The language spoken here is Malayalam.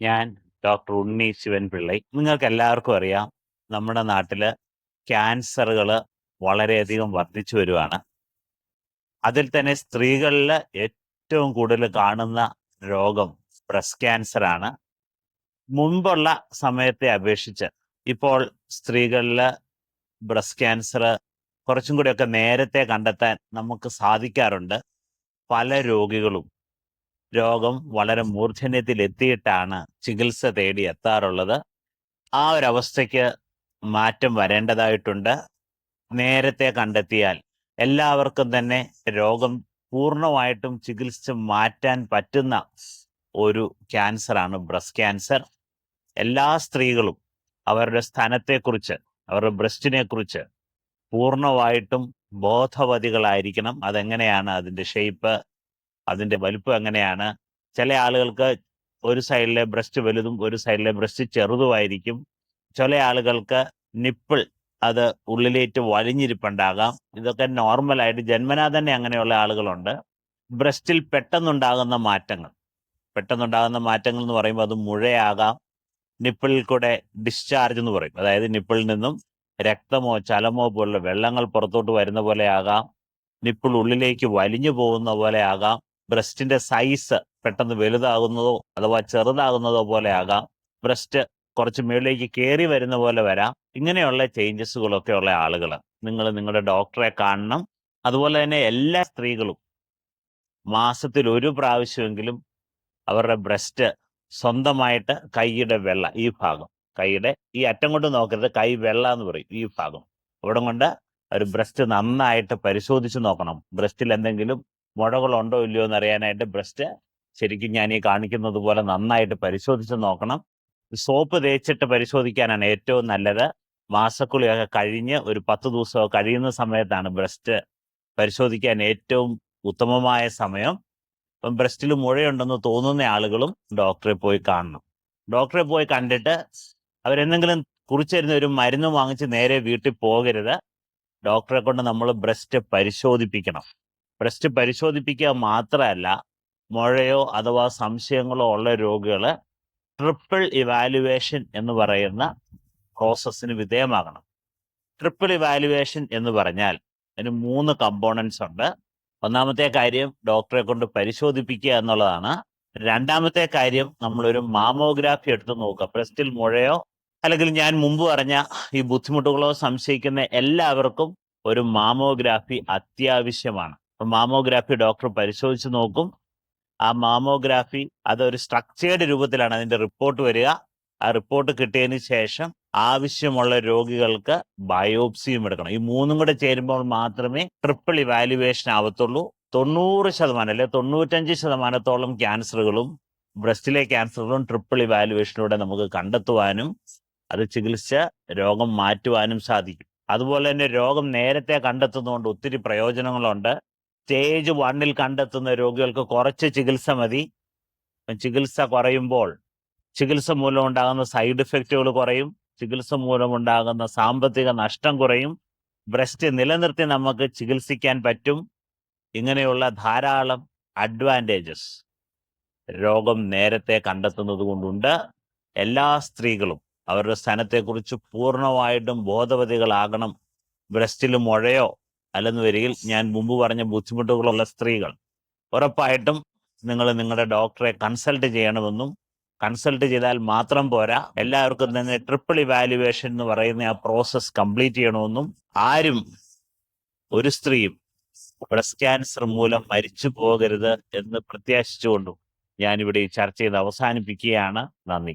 ഞാൻ ഡോക്ടർ ഉണ്ണി ശിവൻ പിള്ളൈ നിങ്ങൾക്ക് എല്ലാവർക്കും അറിയാം നമ്മുടെ നാട്ടിൽ ക്യാൻസറുകൾ വളരെയധികം വർദ്ധിച്ചു വരുവാണ്. അതിൽ തന്നെ സ്ത്രീകളിൽ ഏറ്റവും കൂടുതൽ കാണുന്ന രോഗം ബ്രസ്റ്റ് ക്യാൻസർ ആണ്. മുൻപുള്ള സമയത്തെ അപേക്ഷിച്ച് ഇപ്പോൾ സ്ത്രീകളിൽ ബ്രസ്റ്റ് ക്യാൻസർ കുറച്ചും കൂടിയൊക്കെ നേരത്തെ കണ്ടെത്താൻ നമുക്ക് സാധിക്കാറുണ്ട്. പല രോഗികളും രോഗം വളരെ മൂർധന്യത്തിൽ എത്തിയിട്ടാണ് ചികിത്സ തേടി എത്താറുള്ളത്. ആ ഒരു അവസ്ഥയ്ക്ക് മാറ്റം വരേണ്ടതായിട്ടുണ്ട്. നേരത്തെ കണ്ടെത്തിയാൽ എല്ലാവർക്കും തന്നെ രോഗം പൂർണമായിട്ടും ചികിത്സിച്ച് മാറ്റാൻ പറ്റുന്ന ഒരു ക്യാൻസറാണ് ബ്രസ്റ്റ് ക്യാൻസർ. എല്ലാ സ്ത്രീകളും അവരുടെ സ്ഥാനത്തെക്കുറിച്ച് അവരുടെ ബ്രസ്റ്റിനെക്കുറിച്ച് പൂർണമായിട്ടും ബോധവതികളായിരിക്കണം. അതെങ്ങനെയാണ് അതിന്റെ ഷേപ്പ്, അതിന്റെ വലിപ്പം എങ്ങനെയാണ്. ചില ആളുകൾക്ക് ഒരു സൈഡിലെ ബ്രസ്റ്റ് വലുതും ഒരു സൈഡിലെ ബ്രസ്റ്റ് ചെറുതുമായിരിക്കും. ചില ആളുകൾക്ക് നിപ്പിൾ അത് ഉള്ളിലേറ്റ് വലിഞ്ഞിരിപ്പുണ്ടാകാം. ഇതൊക്കെ നോർമലായിട്ട് ജന്മനാ തന്നെ അങ്ങനെയുള്ള ആളുകളുണ്ട്. ബ്രസ്റ്റിൽ പെട്ടെന്നുണ്ടാകുന്ന മാറ്റങ്ങൾ. പെട്ടെന്നുണ്ടാകുന്ന മാറ്റങ്ങൾ എന്ന് പറയുമ്പോൾ അത് മുഴയാകാം. നിപ്പിളിൽ കൂടെ ഡിസ്ചാർജ് എന്ന് പറയും. അതായത് നിപ്പിളിൽ നിന്നും രക്തമോ ചലമോ പോലുള്ള വെള്ളങ്ങൾ പുറത്തോട്ട് വരുന്ന പോലെ ആകാം. നിപ്പിൾ ഉള്ളിലേക്ക് വലിഞ്ഞു പോകുന്ന പോലെ ആകാം. ബ്രസ്റ്റിന്റെ സൈസ് പെട്ടെന്ന് വലുതാകുന്നതോ അഥവാ ചെറുതാകുന്നതോ പോലെ ആകാം. ബ്രസ്റ്റ് കുറച്ച് മുകളിലേക്ക് കയറി വരുന്ന പോലെ വരാം. ഇങ്ങനെയുള്ള ചേഞ്ചസുകളൊക്കെ ഉള്ള ആളുകൾ നിങ്ങൾ നിങ്ങളുടെ ഡോക്ടറെ കാണണം. അതുപോലെ തന്നെ എല്ലാ സ്ത്രീകളും മാസത്തിൽ ഒരു പ്രാവശ്യമെങ്കിലും അവരുടെ ബ്രസ്റ്റ് സ്വന്തമായിട്ട് കൈയുടെ വെള്ള ഈ ഭാഗം കൈയുടെ ഈ അറ്റം കൊണ്ട് നോക്കരുത് കൈ വെള്ള എന്ന് പറയും ഈ ഭാഗം അവിടം കൊണ്ട് ഒരു ബ്രസ്റ്റ് നന്നായിട്ട് പരിശോധിച്ച് നോക്കണം ബ്രസ്റ്റിൽ എന്തെങ്കിലും മുഴകളുണ്ടോ ഇല്ലയോ എന്ന് അറിയാനായിട്ട് ബ്രസ്റ്റ് ശരിക്കും ഞാൻ ഈ കാണിക്കുന്നത് പോലെ നന്നായിട്ട് പരിശോധിച്ച് നോക്കണം. സോപ്പ് തേച്ചിട്ട് പരിശോധിക്കാനാണ് ഏറ്റവും നല്ലത്. മാസക്കുളിയൊക്കെ കഴിഞ്ഞ് ഒരു പത്ത് ദിവസമൊക്കെ കഴിയുന്ന സമയത്താണ് ബ്രസ്റ്റ് പരിശോധിക്കാൻ ഏറ്റവും ഉത്തമമായ സമയം. ഇപ്പം ബ്രസ്റ്റിൽ മുഴയുണ്ടെന്ന് തോന്നുന്ന ആളുകളും ഡോക്ടറെ പോയി കാണണം. ഡോക്ടറെ പോയി കണ്ടിട്ട് അവരെന്തെങ്കിലും കുറിച്ചിരുന്ന ഒരു മരുന്ന് വാങ്ങിച്ച് നേരെ വീട്ടിൽ പോകരുത്. ഡോക്ടറെ കൊണ്ട് നമ്മൾ ബ്രസ്റ്റ് പരിശോധിപ്പിക്കണം. ബ്രസ്റ്റ് പരിശോധിപ്പിക്കുക മാത്രമല്ല മുഴയോ അഥവാ സംശയങ്ങളോ ഉള്ള രോഗികൾ ട്രിപ്പിൾ ഇവാലുവേഷൻ എന്ന് പറയുന്ന പ്രോസസ്സിന് വിധേയമാകണം. ട്രിപ്പിൾ ഇവാലുവേഷൻ എന്ന് പറഞ്ഞാൽ അതിന് മൂന്ന് കമ്പോണൻസ് ഉണ്ട്. ഒന്നാമത്തെ കാര്യം ഡോക്ടറെ കൊണ്ട് പരിശോധിപ്പിക്കുക എന്നുള്ളതാണ്. രണ്ടാമത്തെ കാര്യം നമ്മളൊരു മാമോഗ്രാഫി എടുത്ത് നോക്കുക. ബ്രസ്റ്റിൽ മുഴയോ അല്ലെങ്കിൽ ഞാൻ മുമ്പ് പറഞ്ഞ ഈ ബുദ്ധിമുട്ടുകളോ സംശയിക്കുന്ന എല്ലാവർക്കും ഒരു മാമോഗ്രാഫി അത്യാവശ്യമാണ്. മാമോഗ്രാഫി ഡോക്ടർ പരിശോധിച്ച് നോക്കും. ആ മാമോഗ്രാഫി അതൊരു സ്ട്രക്ചേർഡ് രൂപത്തിലാണ് അതിന്റെ റിപ്പോർട്ട് വരിക. ആ റിപ്പോർട്ട് കിട്ടിയതിന് ശേഷം ആവശ്യമുള്ള രോഗികൾക്ക് ബയോപ്സിയും എടുക്കണം. ഈ മൂന്നും കൂടെ ചേരുമ്പോൾ മാത്രമേ ട്രിപ്പിൾ ഇവാലുവേഷൻ ആവത്തുള്ളൂ. തൊണ്ണൂറ് ശതമാനം അല്ലെ തൊണ്ണൂറ്റഞ്ച് ശതമാനത്തോളം ക്യാൻസറുകളും ബ്രസ്റ്റിലെ ക്യാൻസറുകളും ട്രിപ്പിൾ ഇവാലുവേഷനിലൂടെ നമുക്ക് കണ്ടെത്തുവാനും അത് ചികിത്സിച്ച് രോഗം മാറ്റുവാനും സാധിക്കും. അതുപോലെ തന്നെ രോഗം നേരത്തെ കണ്ടെത്തുന്നതുകൊണ്ട് ഒത്തിരി പ്രയോജനങ്ങളുണ്ട്. സ്റ്റേജ് വണ്ണിൽ കണ്ടെത്തുന്ന രോഗികൾക്ക് കുറച്ച് ചികിത്സ മതി. ചികിത്സ കുറയുമ്പോൾ ചികിത്സ മൂലം ഉണ്ടാകുന്ന സൈഡ് ഇഫക്റ്റുകൾ കുറയും. ചികിത്സ മൂലം ഉണ്ടാകുന്ന സാമ്പത്തിക നഷ്ടം കുറയും. ബ്രസ്റ്റ് നിലനിർത്തി നമുക്ക് ചികിത്സിക്കാൻ പറ്റും. ഇങ്ങനെയുള്ള ധാരാളം അഡ്വാന്റേജസ് രോഗം നേരത്തെ കണ്ടെത്തുന്നത് കൊണ്ടുണ്ട്. എല്ലാ സ്ത്രീകളും അവരുടെ സ്ഥാനത്തെക്കുറിച്ച് പൂർണമായിട്ടും ബോധവതികളാകണം. ബ്രസ്റ്റിൽ മുഴയോ അല്ലെന്ന് വരികിൽ ഞാൻ മുമ്പ് പറഞ്ഞ ബുദ്ധിമുട്ടുകളുള്ള സ്ത്രീകൾ. ഉറപ്പായിട്ടും നിങ്ങൾ നിങ്ങളുടെ ഡോക്ടറെ കൺസൾട്ട് ചെയ്യണമെന്നും കൺസൾട്ട് ചെയ്താൽ മാത്രം പോരാ എല്ലാവർക്കും തന്നെ ട്രിപ്പിൾ ഇവാലുവേഷൻ എന്ന് പറയുന്ന ആ പ്രോസസ് കംപ്ലീറ്റ് ചെയ്യണമെന്നും ആരും ഒരു സ്ത്രീയും ബ്രസ്റ്റ് ക്യാൻസർ മൂലം മരിച്ചു പോകരുത് എന്ന് പ്രത്യാശിച്ചുകൊണ്ടും ഞാനിവിടെ ഈ ചർച്ച ചെയ്ത് അവസാനിപ്പിക്കുകയാണ്. നന്ദി.